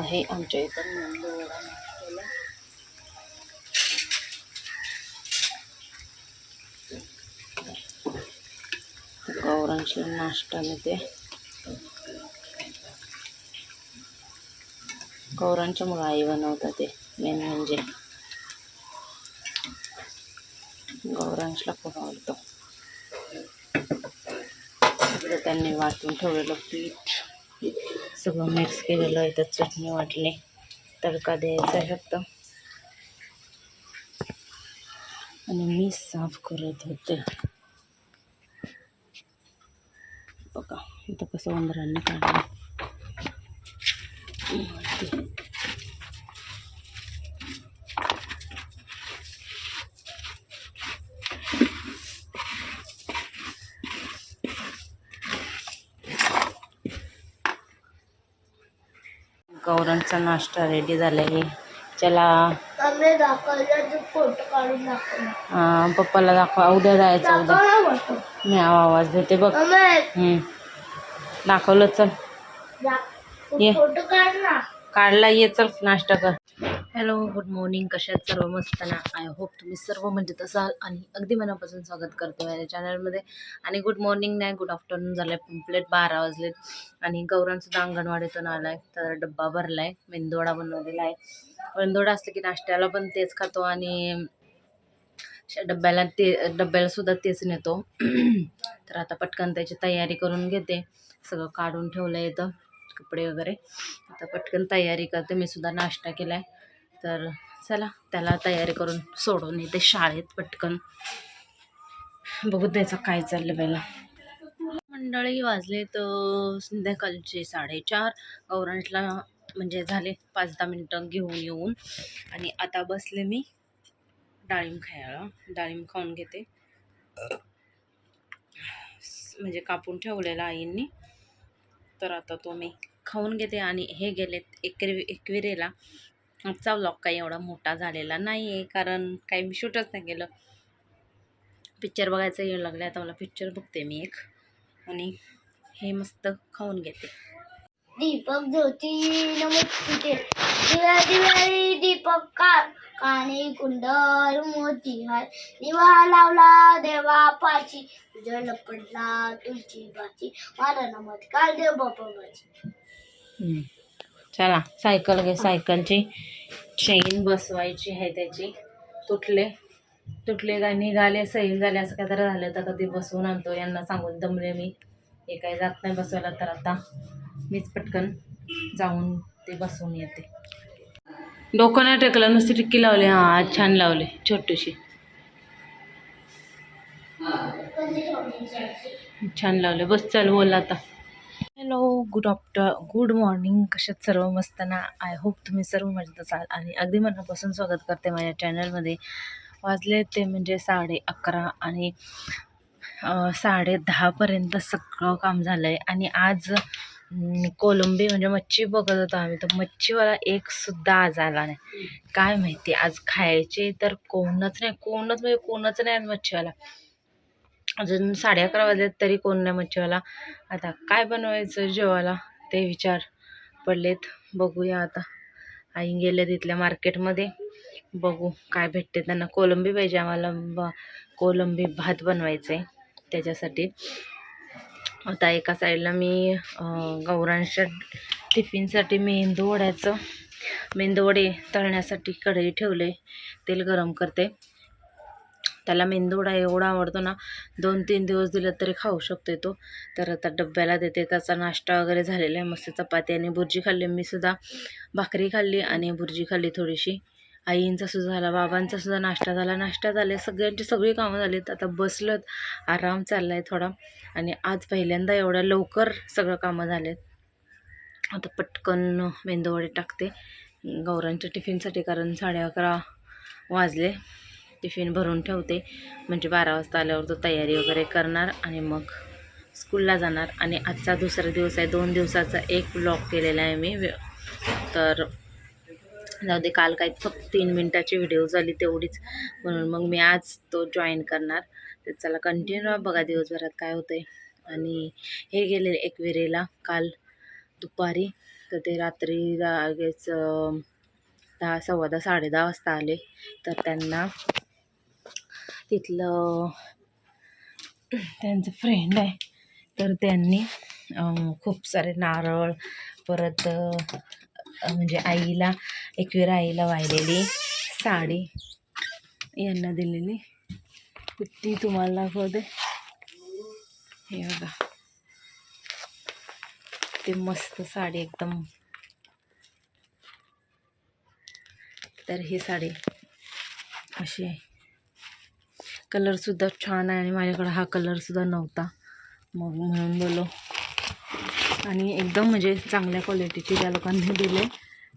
आहे. आमच्या इथं मेंदूवडा नाश्त्याला गौरांशला नाश्ता मिळते गौरांच्या मुलं आई बनवतात ते मेन म्हणजे. गौरांशला खूप आवडतो त्यांनी वाटून ठेवलेलं पीठ. सगळं मिक्स केलेलं आहे तर चटणी वाटली तडका द्यायचा आहे फक्त. आणि मी साफ करत होते. बघा इथं कसं उंदरांनी काढलं. गौरांचा नाश्ता रेडी झाला आहे चला अं, पप्पाला दाखवा. उद्या जायचं उद्या. मी आवाज देते बघ. दाखवलं चल. ये. काढला ये चल. नाश्ता कर. Hello good morning. कशात सर्व? मस्त ना? आय होप तुम्ही सर्व म्हणजे मजेत असाल आणि अगदी मनापासून स्वागत करते माझ्या चॅनलमध्ये. आणि गुड मॉर्निंग नाही गुड आफ्टरनून झालं आहे कंप्लीट बारा वाजलेत. आणि गौरांसुद्धा अंगणवाडीतून आला आहे तर डब्बा भरला आहे मेंदोडा बनवलेला आहे. मेंदोडा असतं की नाश्त्याला पण तेच खातो आणि डब्याला ते डब्यालासुद्धा तेच नेतो. तर आता पटकन त्याची तयारी करून घेते. सगळं काढून ठेवलं आहे इथं. कपडे वगैरे. आता पटकन तयारी करते. मी सुद्धा नाश्ता केला आहे तर चला त्याला तयारी करून सोडून येते शाळेत पटकन बघू त्याचं काय चाललं पहिला मंडळी वाजले तर संध्याकाळचे साडेचार. गौरांशला म्हणजे झाले पाच दहा मिनटं घेऊन येऊन. आणि आता बसले मी डाळिंब खायला. डाळिंब खाऊन घेते. म्हणजे कापून ठेवलेला आईंनी. तर आता तो मी खाऊन घेते. आणि हे गेलेत एकवी एकविरेला. आजचा व्लॉग काही एवढा मोठा झालेला नाही आहे कारण काही मी शूटच नाही केलं. पिक्चर बघायचं येऊ लागलं आता मला पिक्चर बघते मी एक. आणि हे मस्त खाऊन घेते. दीपक ज्योती नमस्ते. दिव्या दिव्यारी दीपक का काने कुंडल मोती हार. दिवा लावला देवा पाची उजळ पडला तुझी बाची मला नमस्कार देव बापा माझी हम्म. चला सायकल घे सायकलची. चेन बसवायची आहे त्याची. तुटले तुटले काय निघाले सैल झाले असं काय तर झालं तर कधी बसवून आणतो. यांना सांगून दमले मी. हे काही जात नाही बसवायला तर आता. मीच पटकन जाऊन ते बसवून येते. डोकं नाही टेकलं नुसती टिक्की लावली. हां छान लावले छोटीशी. छान लावले. बस चल बोल आता. Hello good after good morning कशात सर्व मस्त ना आय होप तुम्ही सर्व मजेत असाल. आणि अगदी मनापासून स्वागत करते माझ्या चॅनलमध्ये वाजले ते म्हणजे साडे अकरा आणि साडे दहापर्यंत सगळं काम झालं आहे आणि आज कोलंबी म्हणजे मच्छी बघत होतो आम्ही. तर मच्छीवाला एक सुद्धा आज आला नाही. काय माहिती आज खायचे तर कोणच नाही. कोणच म्हणजे कोणच नाही आज मच्छीवाला. अजून साडे अकरा वाजलेत तरी कोण नाही मच्छीवाला. आता काय बनवायचं जेवायला? ते विचार पडलेत. बघूया आता. आई गेल्या तिथल्या मार्केटमध्ये. बघू काय भेटते त्यांना. कोलंबी पाहिजे आम्हाला. ब कोलंबी भात बनवायचं आहे त्याच्यासाठी. आता एका साईडला मी गौरांच्या टिफिनसाठी मेंदू वड्याचं मेंदू वडे तळण्यासाठी कढई ठेवले. तेल गरम करते. त्याला मेंदूवडा एवढा आवडतो ना दोन तीन दिवस दिलं तरी खाऊ शकतो तो. तर आता डब्याला देते त्याचा नाश्ता वगैरे झालेला आहे मस्त चपाती आणि भुर्जी खाल्ली. मी सुद्धा भाकरी खाल्ली आणि भुर्जी खाल्ली थोडीशी. आईंचा सुद्धा झाला बाबांचा सुद्धा नाश्ता झाला. नाश्ता झाले सगळ्यांची सगळी कामं झालीत. आता बसलोत आराम चालला आहे थोडा. आणि आज पहिल्यांदा एवढ्या लवकर सगळं कामं झालेत. आता पटकन मेंदूवडे टाकते. गौरांच्या टिफिनसाठी कारण साडे अकरा वाजले. टिफिन भरून ठेवते. म्हणजे बारा वाजता आल्यावर तो तयारी वगैरे करणार आणि मग स्कूलला जाणार. आणि आजचा दुसरा दिवस आहे. दोन दिवसाचा एक ब्लॉग केलेला आहे मी. तर जाऊ दे काल काही फक्त तीन मिनटाची व्हिडिओ झाली तेवढीच. म्हणून मग मी आज तो जॉईन करणार. तर चला कंटिन्यू बघा दिवसभरात काय होतं आहे आणि हे गेले एकविरेला काल दुपारी. तर ते रात्री जागेच दहा सव्वा दहा साडे दहा वाजता आले. तर त्यांना तिथलं त्यांचं फ्रेंड आहे. तर त्यांनी खूप सारे नारळ परत म्हणजे आईला एकवीरा आईला वाहिलेली साडी यांना दिलेली. ती तुम्हाला दाखवते. हे बघा. ते मस्त साडी एकदम. तर ही साडी अशी आहे. कलरसुद्धा छान आहे आणि माझ्याकडं हा कलरसुद्धा नव्हता. मग म्हणून बोलो आणि एकदम म्हणजे चांगल्या क्वालिटीचे त्या लोकांनी दिले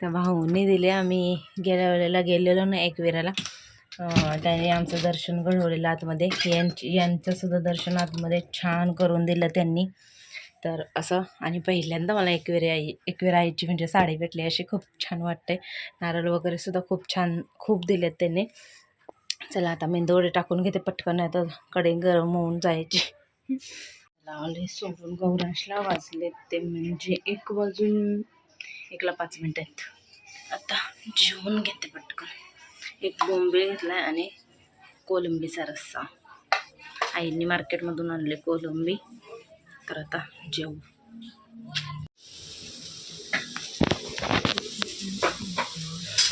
त्या भाऊंनी दिले. आम्ही गेल्या वेळेला गेलेलो ना एकविराला. त्यांनी आमचं दर्शन घडवलेलं आतमध्ये. यांची यांचंसुद्धा दर्शन आतमध्ये छान करून दिलं त्यांनी. तर असं आणि पहिल्यांदा मला एकविरा आई एकविरा आईची म्हणजे साडी भेटली. अशी खूप छान वाटते. नारळ वगैरेसुद्धा खूप छान खूप दिलेत त्यांनी. चला आता मेंदवडे टाकून घेते पटकन नाही तर कडे गरम होऊन जायचे. लावले सोडून गौरांशला वाजले ते म्हणजे एक वाजून एकला पाच मिनिट आहेत. आता जेवून घेते पटकन. एक बोंबे घेतला आणि कोलंबीचा रस्सा आईने मार्केटमधून आणले कोलंबी. तर आता जेवू.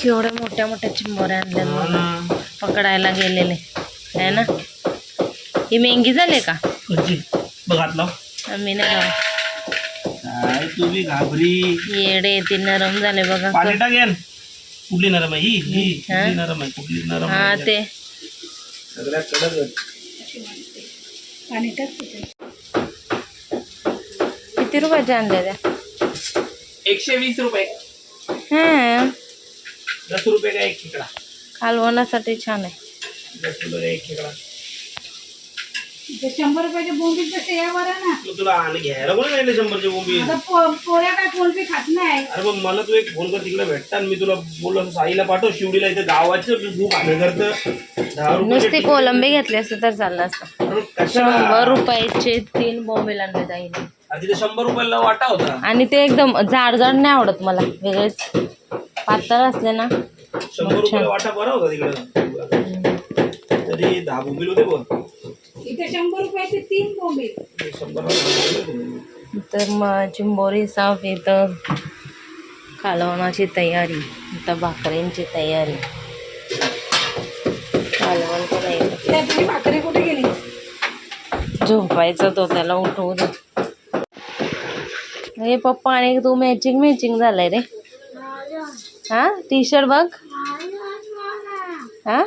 केवढ्या मोठ्या मोठ्या चिंबोऱ्या आणल्या पकडायला गेलेले. आहे ना? ही मेंगी झाले का? मी नाही घाबरी. येडे ते नरम झाले बघा. कुठली नरम आहे ही? ही हा? नरम आहे? कुठली नरम हा ते. किती रुपयाच्या आणल्या त्या? एकशे वीस रुपये. हा. दस रुपये का एक खेकडा कालवणासाठी छान आहे. शंभर रुपयाचे बोंबील कसे यावर आहे ना. मग तुला आणि घ्यायला कोणी नाही शंभरचे बोंबी आता पो- पोळ्या काय कोणती खात नाही. अरे मग मला तू एक फोन कर तिकडे भेटता आणि मी तुला बोललो असं साईला पाठव शिवडीला इथे गावाचं खूप आलं करतं. दहा नुसती रुपये कोलंबी घेतली असते तर चाललं असतं. अरे शंभर कशाला रुपयाचे तीन बोंबील आणले जाईल अरे तिथे शंभर रुपयाला वाटा होता. आणि ते एकदम जाड जाड नाही आवडत मला. वेगळेच पातळ असले ना शंभर रुपयाला वाटा बरा होता तिकडे. तरी दहा बोंबील होते बघ. इथे शंभर रुपयाचे तीन बोंबील. शंभर रुपये तर मग चिंबोरी साफ इथं कालवणाची तयारी इथं भाकरींची तयारी. कालवण पण आहे. त्या तुझी भाकरी कुठे गेली? झोपायचं तो त्याला उठवू दे हे पप्पा आणि तू मॅचिंग मॅचिंग झालाय रे. हा टी शर्ट बघ. हा?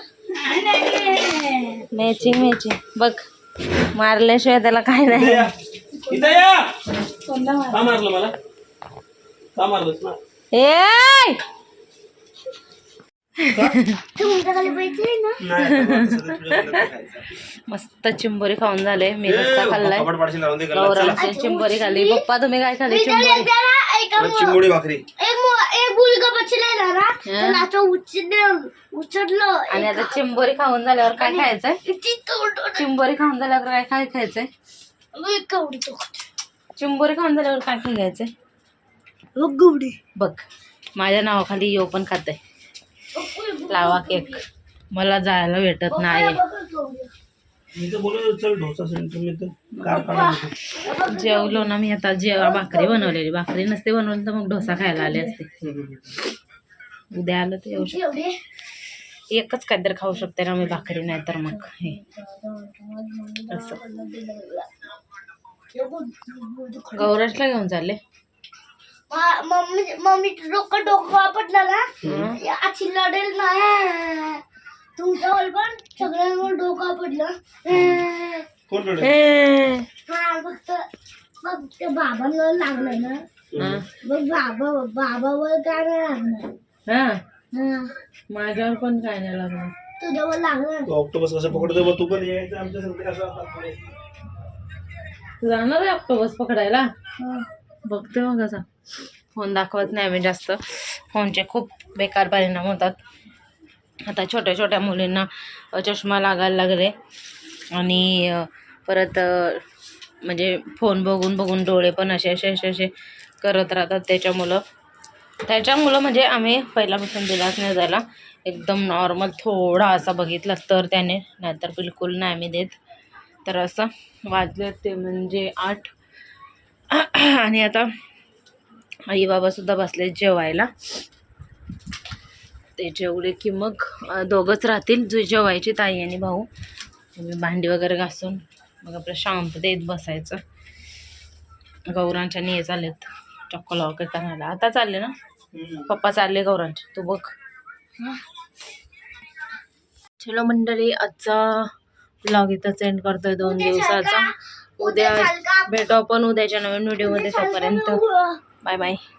मॅचिंग मॅचिंग बघ मारल्याशिवाय त्याला काय नाही. मारलं मला? का मारलंस ना? ए तुमच्या खाली पैसे ना नाही आता मला सगळं तुझ्या घरात खायचं. मस्त चिंबोरी खाऊन झाले. मी ए, रस्सा खाल्लाय. गौरांची चिंबोरी खाल्ली. पप्पा तुम्ही काय खाल्ली चिंबोरी? भाकरी. आणि आता चिंबोरी खाऊन झाल्यावर काय खायचंय? चिंबोरी खाऊन झाल्यावर काय काय खायचंय? चिंबोरी खाऊन झाल्यावर काय गवडी बघ माझ्या नावाखाली यो पण खाते लावा केक. मला जायला भेटत नाही. जेवलो ना मी आता जेव्हा भाकरी बनवलेली भाकरी नसते बनवली तर मग डोसा खायला आले असते. उद्या आलं तर येऊ शकते. एवढे एकच काहीतरी खाऊ शकते ना मी भाकरी नाही तर मग हे. असं. गौराजला घेऊन चालले. मम्मी मम्मी डोकं डोकं वापरलं ना हं? अशी लढेल ना तुमच्यावर पण सगळ्यांवर डोकं आपटलं कोण रडेल? हा फक्त मग त्या बाबांवर लागलं ना. हा, मग बाबा बाबावर काय नाही लागणार. हा, हा. माझ्यावर पण काय नाही लागलं तुझ्यावर लागणार. तू ऑक्टोबस कसं पकडतो बघ तू पण यायचं आमच्या संगती असं आता पुढे. तू जाणार आहे ऑक्टोबस पकडायला? हा. बघते मग कसा फोन दाखवत नाही मी जास्त. फोनचे खूप बेकार परिणाम होतात. आता छोट्या छोट्या मुलींना चष्मा लागायला लागले. आणि परत म्हणजे फोन बघून बघून डोळे पण असे असे असे असे करत राहतात त्याच्यामुळं. त्याच्यामुळं म्हणजे आम्ही पहिल्यापासून दिलाच नाही जायला एकदम नॉर्मल थोडा असा बघितला तर त्याने नाहीतर बिलकुल नाही आम्ही देत. तर असं वाजले ते म्हणजे आठ. आणि आता आई बाबासुद्धा बसले जेवायला. ते जेवले की मग दोघंच राहतील जे जेवायचे ताई आणि भाऊ. मी भांडी वगैरे घासून मग आपलं शांत देत बसायचं. गौरांच्या निये चाललेत चक्क वगैरे करायला आता चालले ना? पप्पा चालले गौरांचे. तू बघ. चलो मंडळी आजचा ब्लॉग इथंच एंड करतोय दोन दिवसाचा. उद्या भेटू आपण उद्याच्या नवीन व्हिडिओमध्ये तोपर्यंत. 拜拜。